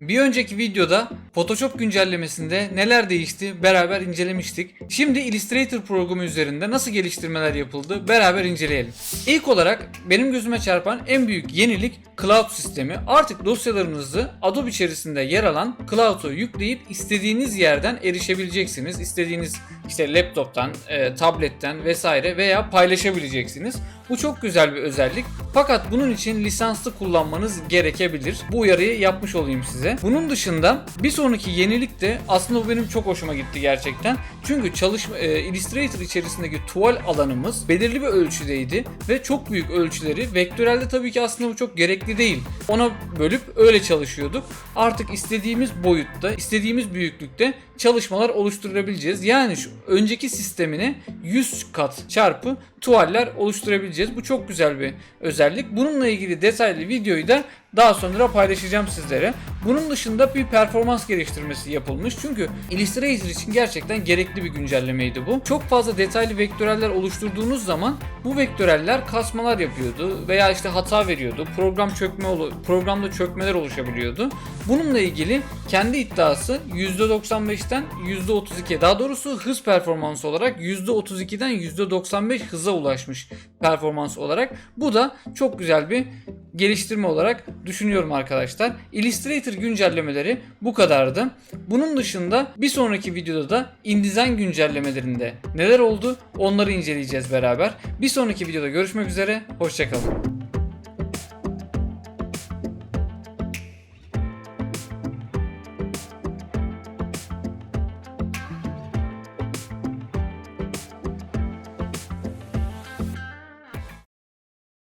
Bir önceki videoda Photoshop güncellemesinde neler değişti beraber incelemiştik. Şimdi Illustrator programı üzerinde nasıl geliştirmeler yapıldı beraber inceleyelim. İlk olarak benim gözüme çarpan en büyük yenilik Cloud sistemi. Artık dosyalarınızı Adobe içerisinde yer alan Cloud'u yükleyip istediğiniz yerden erişebileceksiniz. İstediğiniz işte laptop'tan, e, tabletten vesaire veya paylaşabileceksiniz. Bu çok güzel bir özellik. Fakat bunun için lisanslı kullanmanız gerekebilir. Bu uyarıyı yapmış olayım size. Bunun dışında bir sonraki yenilik de aslında bu benim çok hoşuma gitti gerçekten. Çünkü çalışma e, Illustrator içerisindeki tuval alanımız belirli bir ölçüdeydi ve çok büyük ölçüleri vektörelde tabii ki aslında bu çok gerekli değil. Ona bölüp öyle çalışıyorduk. Artık istediğimiz boyutta, istediğimiz büyüklükte çalışmalar oluşturabileceğiz. Yani şu önceki sistemine 100 kat çarpı tuvaller oluşturabileceğiz. Bu çok güzel bir özellik. Bununla ilgili detaylı videoyu da daha sonra paylaşacağım sizlere. Bunun dışında bir performans geliştirmesi yapılmış. Çünkü Illustrator için gerçekten gerekli bir güncellemeydi bu. Çok fazla detaylı vektörler oluşturduğunuz zaman bu vektörler kasmalar yapıyordu veya işte hata veriyordu. Program çökme programda çökmeler oluşabiliyordu. Bununla ilgili kendi iddiası %95'ten %32'ye daha doğrusu hız performansı olarak %32'den %95 hıza ulaşmış performans olarak. Bu da çok güzel bir geliştirme olarak düşünüyorum arkadaşlar. Illustrator güncellemeleri bu kadardı. Bunun dışında bir sonraki videoda da InDesign güncellemelerinde neler oldu onları inceleyeceğiz beraber. Bir sonraki videoda görüşmek üzere. Hoşçakalın.